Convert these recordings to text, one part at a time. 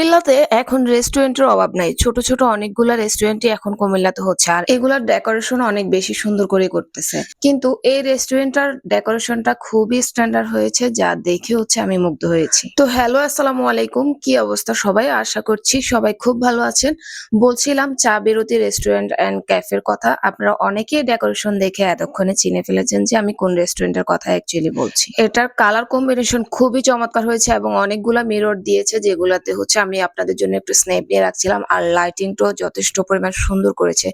কুমিল্লাতে এখন রেস্টুরেন্টের অভাব নাই। ছোট ছোট অনেকগুলা রেস্টুরেন্টই এখন কুমিল্লাতে হচ্ছে আর এগুলার ডেকোরেশন অনেক বেশি সুন্দর করে করতেছে। কিন্তু এই রেস্টুরেন্টটার ডেকোরেশনটা খুবই স্ট্যান্ডার্ড হয়েছে, যা দেখে হচ্ছে আমি মুগ্ধ হয়েছি। তো হ্যালো আসসালামু আলাইকুম। কি অবস্থা সবাই? আশা করছি সবাই খুব ভালো আছেন। বলছিলাম চা বিরতি রেস্টুরেন্ট অ্যান্ড ক্যাফের কথা। আপনারা অনেকেই ডেকোরেশন দেখে এতক্ষণে চিনে ফেলেছেন যে আমি কোন রেস্টুরেন্টের কথা অ্যাকচুয়ালি বলছি। এটার কালার কম্বিনেশন খুবই চমৎকার হয়েছে এবং অনেকগুলা মিরর দিয়েছে যেগুলাতে হচ্ছে আমি আপনাদের জন্য একটু স্নেপ নিয়ে রাখছিলাম আর লাইটিংটাও যথেষ্ট পরিমাণ সুন্দর করেছে।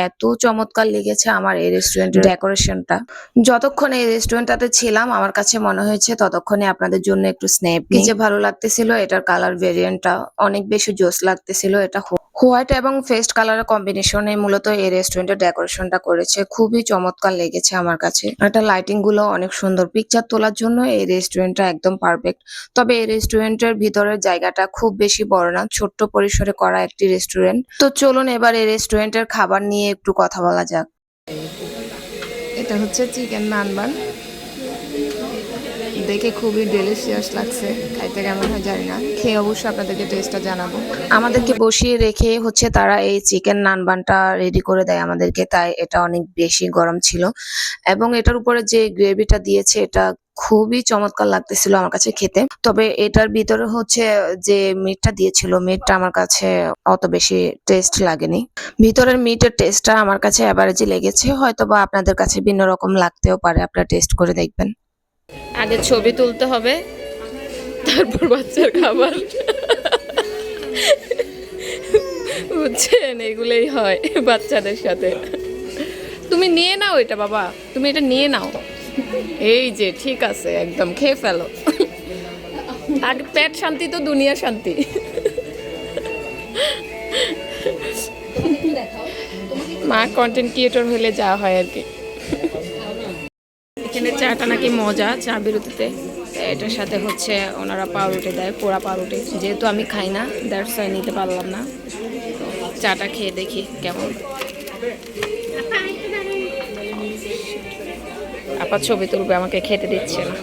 এত চমৎকার লেগেছে আমার এই রেস্টুরেন্টের ডেকোরেশনটা যতক্ষণ এই রেস্টুরেন্টটাতে ছিলাম আমার কাছে মনে হয়েছে ততক্ষণে আপনাদের জন্য একটু স্নেপ। যে ভালো লাগতেছিল এটার কালার ভেরিয়েন্টটা অনেক বেশি জোস লাগতেছিল এটা হোয়াইট এবং ফেস্ট কালারের কম্বিনেশনে মূলত এই রেস্টুরেন্টের ডেকোরেশনটা করেছে। খুবই চমৎকার লেগেছে আমার কাছে। এটা লাইটিংগুলো অনেক সুন্দর। পিকচার তোলার জন্য এই রেস্টুরেন্টটা একদম পারফেক্ট। তবে এই রেস্টুরেন্টের ভিতরের জায়গাটা খুব বেশি বড় না, ছোট্ট পরিসরে করা একটি রেস্টুরেন্ট। তো চলুন এবার এই রেস্টুরেন্টের খাবার নিয়ে একটু কথা বলা যাক। এটা হচ্ছে চিকেন নানবান দেখে খুবই ডেলিশিয়াস লাগছে। খাইতে কেমন হয় জানি না। খেয়ে অবশ্যই আপনাদেরকে টেস্টটা জানাব। আমাদেরকে বসিয়ে রেখে হচ্ছে তারা এই চিকেন নানবানটা রেডি করে দেয় আমাদেরকে। তাই এটা অনেক বেশি গরম ছিল। এবং এটার উপরে যে গ্রেভিটা দিয়েছে, এটা খুবই চমৎকার লাগতেছিল আমার কাছে খেতে। তবে এটার ভিতরে হচ্ছে যে মিটটা দিয়েছিল মিটটা আমার কাছে অত বেশি টেস্ট লাগেনি। ভিতরের মিটের টেস্টটা আমার কাছে অ্যাভারেজই লেগেছে। হয়তো বা আপনাদের কাছে ভিন্ন রকম লাগতেও পারে। আপনারা টেস্ট করে দেখবেন। আগে ছবি তুলতে হবে, তারপর বাচ্চার খাবার। বুঝছেন? এগুলোই হয় বাচ্চাদের সাথে। তুমি নিয়ে নাও এটা, বাবা। তুমি এটা নিয়ে নাও। এই যে, ঠিক আছে, একদম, খেয়ে ফেলো। আগে পেট শান্তি তো, দুনিয়া শান্তি। মা কন্টেন্ট ক্রিয়েটর হলে যা হয় আর কি। এখানে চাটা নাকি মজা চা বিরতিতে। এটার সাথে হচ্ছে ওনারা পাউরুটি দেয়, পোড়া পাউরুটি। যেহেতু আমি খাই না দ্যাটস ওয়াই নিতে পারলাম না। চাটা খেয়ে দেখি কেমন। আপা ছবি তুলবে, আমাকে খেতে দিচ্ছে না।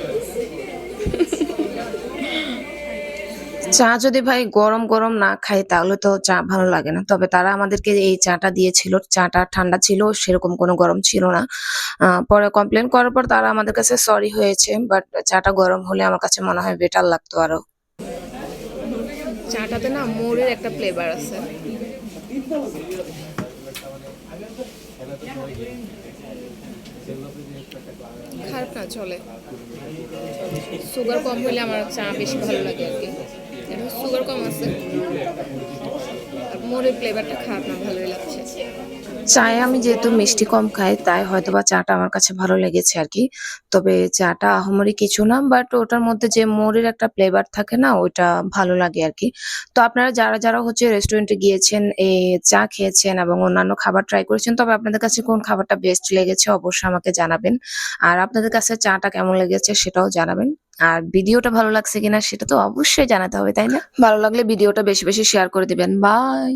চা যদি ভাই গরম গরম না খাই, তাহলে তো চা ভালো লাগে না। তবে তারা আমাদেরকে এই চাটা দিয়েছিল, চাটা ঠান্ডা ছিল, সেরকম কোনো গরম ছিল না। পরে কমপ্লেন করার পর তারা আমাদের কাছে সরি হয়েছে বাট চাটা গরম হলে আমার কাছে মনে হয় বেটার লাগতো আরও। চাটাতে না মোড়ের একটা ফ্লেভার আছে। খারাপ না, চলে। সুগার কম হলে আমার চা বেশি ভালো লাগে আর কি। সুগার কম আছে। মোড়ের ফ্লেভারটা খারাপ না, ভালোই লাগছে। চায়ে আমি যেহেতু মিষ্টি কম খাই, তাই হয়তো বা চাটা আমার কাছে ভালো লেগেছে আর কি। তবে চাটা আহামরি কিছু না বাট ওটার মধ্যে যে মোড়ের একটা ফ্লেভার থাকে না, ওইটা ভালো লাগে আর কি। তো আপনারা যারা যারা হচ্ছে রেস্টুরেন্টে গিয়েছেন এই চা খেয়েছেন এবং অন্যান্য খাবার ট্রাই করেছেন, তবে আপনাদের কাছে কোন খাবারটা বেস্ট লেগেছে অবশ্যই আমাকে জানাবেন। আর আপনাদের কাছে চাটা কেমন লেগেছে সেটাও জানাবেন। আর ভিডিওটা ভালো লাগছে কিনা সেটা তো অবশ্যই জানাতে হবে, তাই না? ভালো লাগলে ভিডিওটা বেশি বেশি শেয়ার করে দিবেন। বাই